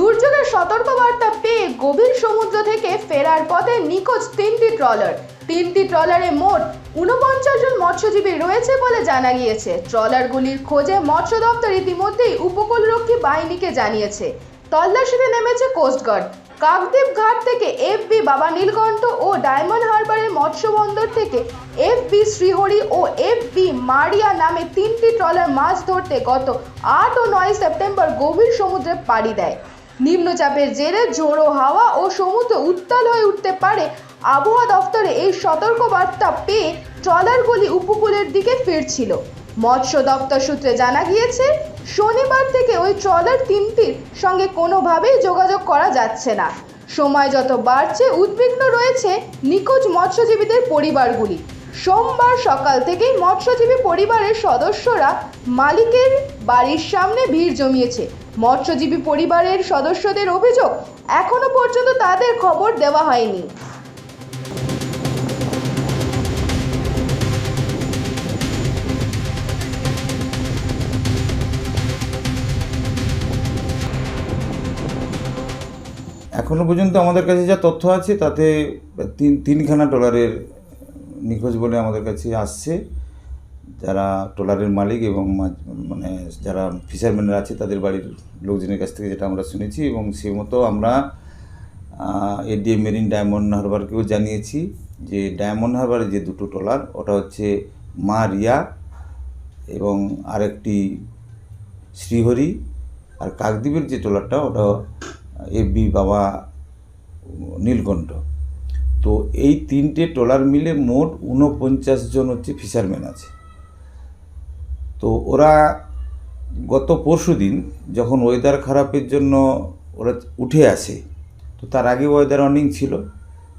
দুর্যোগের সতর্কবার্তা পেয়ে গভীর সমুদ্র থেকে ফেরার পথে নিখোঁজ তিনটি ট্রলার। তিনটি ট্রলারে মোট উনপঞ্চাশ জন মৎস্যজীবী রয়েছে বলে জানা গিয়েছে। ট্রলারগুলির খোঁজে মৎস্য দপ্তর ইতিমধ্যেই উপকূলরক্ষী বাহিনীকে জানিয়েছে। তল্লাশিতে নেমেছে কোস্টগার্ড কাকদ্বীপ ঘাট থেকে এফ বি বাবা নীলকণ্ঠ ও ডায়মন্ড হারবারের মৎস্য বন্দর থেকে এফ বি শ্রীহরি ও এফ বি মারিয়া নামে তিনটি ট্রলার মাছ ধরতে গত আট ও নয় সেপ্টেম্বর গভীর সমুদ্রে পাড়ি দেয়। নিম্নচাপের জেরে ঝোড়ো হাওয়া ও সমুদ্র উত্তাল হয়ে উঠতে পারে। আবহাওয়া দফতরে এই সতর্কবার্তা পেয়ে ট্রলারগুলি উপকূলের দিকে ফিরছিল। মৎস্য দপ্তর সূত্রে জানা গিয়েছে, শনিবার থেকে ওই ট্রলার তিনটির সঙ্গে কোনোভাবেই যোগাযোগ করা যাচ্ছে না। সময় যত বাড়ছে, উদ্বিগ্ন রয়েছে নিখোঁজ মৎস্যজীবীদের পরিবারগুলি। সোমবার সকাল থেকেই মৎস্যজীবী পরিবারের সদস্যরা মালিকের বাড়ির সামনে ভিড় জমিয়েছে। মৎস্যজীবী পরিবারের সদস্যদের অভিযোগ, এখনও পর্যন্ত তাদের খবর দেওয়া হয়নি। এখনও পর্যন্ত আমাদের কাছে যা তথ্য আছে, তাতে তিন, তিনখানা ট্রলারের নিখোঁজ বলে আমাদের কাছে আসছে। যারা ট্রলারের মালিক এবং মানে যারা ফিশারম্যানরা আছে, তাদের বাড়ির লোকজনের কাছ থেকে যেটা আমরা শুনেছি এবং সে মতো আমরা এডিএ মেরিন ডায়মন্ড হারবারকেও জানিয়েছি যে ডায়মন্ড হারবারে যে দুটো ট্রলার ওটা হচ্ছে মা রিয়া এবং আরেকটি শ্রীহরি আর কাকদ্বীপের যে ট্রলারটা ওটা এফবি বাবা নীলকণ্ঠ। তো এই তিনটে ট্রলার মিলে মোট ঊনপঞ্চাশ জন হচ্ছে ফিশারম্যান আছে। তো ওরা গত পরশু দিন যখন ওয়েদার খারাপের জন্য ওরা উঠে আসে, তো তার আগে ওয়েদার অনেক ছিল,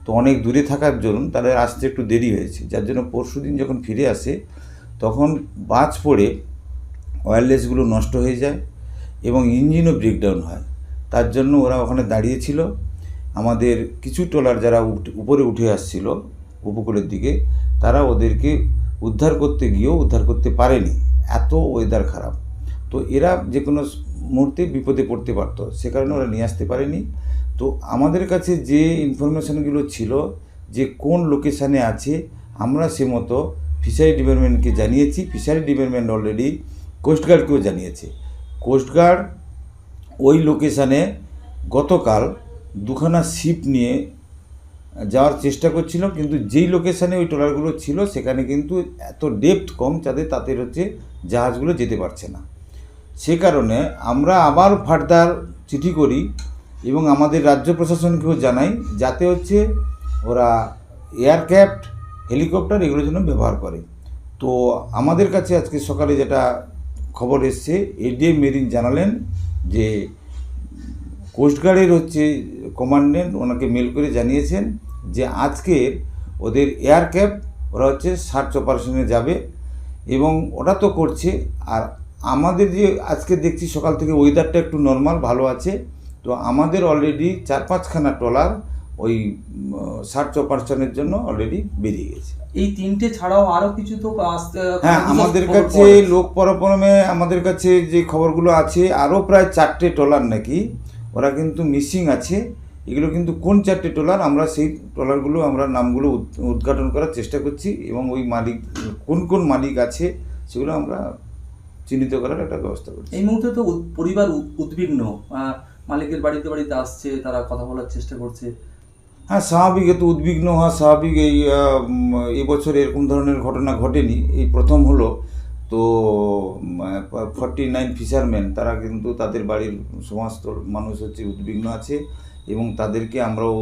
তো অনেক দূরে থাকার জন্য তাদের আসতে একটু দেরি হয়েছে। যার জন্য পরশু দিন যখন ফিরে আসে, তখন বাজ পড়ে ওয়্যারলেসগুলো নষ্ট হয়ে যায় এবং ইঞ্জিনও ব্রেকডাউন হয়। তার জন্য ওরা ওখানে দাঁড়িয়েছিল আমাদের কিছু ট্রলার যারা উপরে উঠে আসছিল, উপকূলের দিকে, তারা ওদেরকে উদ্ধার করতে গিয়েও উদ্ধার করতে পারেনি। এত ওয়েদার খারাপ। তো এরা যে কোনো মুহূর্তে বিপদে পড়তে পারতো, সে কারণে ওরা নিয়ে আসতে পারেনি। তো আমাদের কাছে যে ইনফরমেশনগুলো ছিল, যে কোন লোকেশানে আছে, আমরা সে মতো ফিশারি ডিপার্টমেন্টকে জানিয়েছি। ফিশারি ডিপার্টমেন্ট অলরেডি কোস্টগার্ডকেও জানিয়েছে। কোস্টগার্ড ওই লোকেশানে গতকাল দুখানা শিপ নিয়ে যাওয়ার চেষ্টা করছিল, কিন্তু যেই লোকেশানে ওই ট্রলারগুলো ছিল, সেখানে কিন্তু এত ডেপথ কম যাতে তাদের হচ্ছে জাহাজগুলো যেতে পারছে না। সে কারণে আমরা আবার ফার্দার চিঠি করি এবং আমাদের রাজ্য প্রশাসনকেও জানাই, যাতে হচ্ছে ওরা এয়ারক্রাফট হেলিকপ্টার এগুলোর জন্য ব্যবহার করে। তো আমাদের কাছে আজকে সকালে যেটা খবর এসছে এডিএম মেরিন জানালেন যে কোস্টগার্ডের হচ্ছে কমান্ডেন্ট ওনাকে মেল করে জানিয়েছেন যে আজকে ওদের এয়ারক্রাফট ওরা হচ্ছে সার্চ অপারেশনে যাবে এবং ওটা তো করছে। আর আমাদের যে আজকে দেখছি সকাল থেকে ওয়েদারটা একটু নর্মাল ভালো আছে। তো আমাদের অলরেডি চার পাঁচখানা ট্রলার ওই সার্চ অপারেশনের জন্য অলরেডি বেরিয়ে গেছে। এই তিনটে ছাড়াও আরও কিছু তো হ্যাঁ আমাদের কাছে লোক পরপরমে আমাদের কাছে যে খবরগুলো আছে আরও প্রায় চারটে ট্রলার নাকি ওরা কিন্তু মিসিং আছে। এগুলো কিন্তু কোন চারটে ট্রলার আমরা সেই ট্রলারগুলো আমরা নামগুলো উদ- উদ্ঘাটন করার চেষ্টা করছি এবং ওই মালিক কোন কোন মালিক আছে সেগুলো আমরা চিহ্নিত করার একটা ব্যবস্থা করছি। এই মুহূর্তে তো পরিবার উদ- উদ্বিগ্ন। মালিকের বাড়িতে বাড়িতে আসছে তারা কথা বলার চেষ্টা করছে। হ্যাঁ স্বাভাবিক এত উদ্বিগ্ন হওয়া স্বাভাবিক। এই এবছর এরকম ধরনের ঘটনা ঘটেনি। এই প্রথম হলো। তো ফর্টি নাইন ফিশারম্যান তারা কিন্তু তাদের বাড়ির সমস্ত মানুষ হচ্ছে উদ্বিগ্ন আছে এবং তাদেরকে আমরাও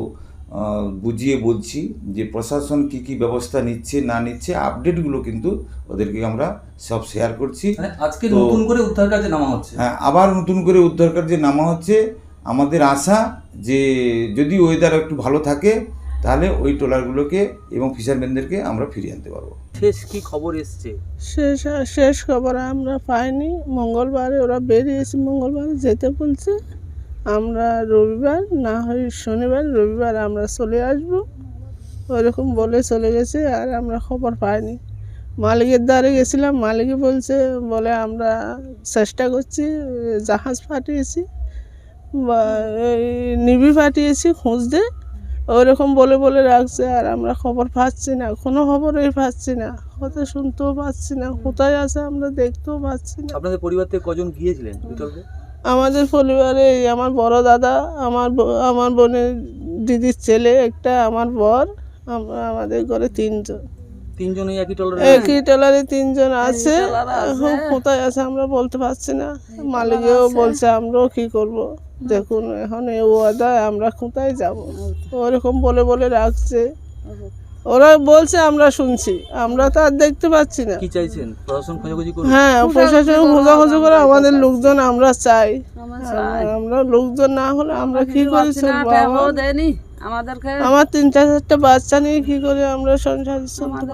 বুঝিয়ে বলছি যে প্রশাসন কি কি ব্যবস্থা নিচ্ছে না নিচ্ছে আপডেটগুলো কিন্তু ওদেরকে আমরা সব শেয়ার করছি। মানে আজকে নতুন করে উদ্ধার কাজে নামা হচ্ছে? হ্যাঁ আবার নতুন করে উদ্ধার কার্যে নামা হচ্ছে। আমাদের আশা যে যদি ওয়েদার একটু ভালো থাকে তাহলে ওই ট্রলারগুলোকে এবং ফিশারম্যানদেরকে আমরা ফিরিয়ে আনতে পারব। শেষ কি খবর এসছে? শেষ শেষ খবর আমরা পাইনি। মঙ্গলবারে ওরা বেরিয়েছে মঙ্গলবারে যেতে বলছে। আমরা রবিবার না হয় শনিবার রবিবার আমরা চলে আসব। ওরকম বলে চলে গেছে আর আমরা খবর পাইনি। মালিকের দ্বারে গেছিলাম মালিকই বলছে বলে আমরা চেষ্টা করছি জাহাজ পাঠিয়েছি বা এই নিবি পাঠিয়েছি খুঁজতে ওরকম বলে বলে রাখছে আর আমরা খবর পাচ্ছি না কোনো খবরই পাচ্ছি না। কথা শুনতেও পাচ্ছি না কোথায় আছে আমরা দেখতেও পাচ্ছি না। আপনাদের পরিবার থেকে কজন গিয়েছিলেন বিতর্কে আমাদের পরিবারে এই আমার বড় দাদা আমার ব- আমার বোনের দিদির ছেলে একটা আমার বর আমরা আমাদের ঘরে তিনজন। তিনজনই একই টলারে একই টেলারে তিনজন আছে। এখন কোথায় আছে আমরা বলতে পারছি না। মালিকেও বলছে আমরাও কি করব? দেখুন এখন এ ওয়াদায় আমরা কোথায় যাব? ওরকম বলে বলে রাখছে। ওরা বলছে আমরা শুনছি। আমরা তো আর দেখতে পাচ্ছি না। কি চাইছেন? প্রশাসন খোঁজাখুঁজি করুন। হ্যাঁ প্রশাসন খোঁজাখুঁজি করে আমাদের লোকজন আমরা চাই। আমরা- আমরা লোকজন না হলে আমরা কি করে চলবো? আমার- দেয়নি আমাদেরকে আমার তিন চার চারটা বাচ্চা নিয়ে কি করে আমরা সংসার চলতে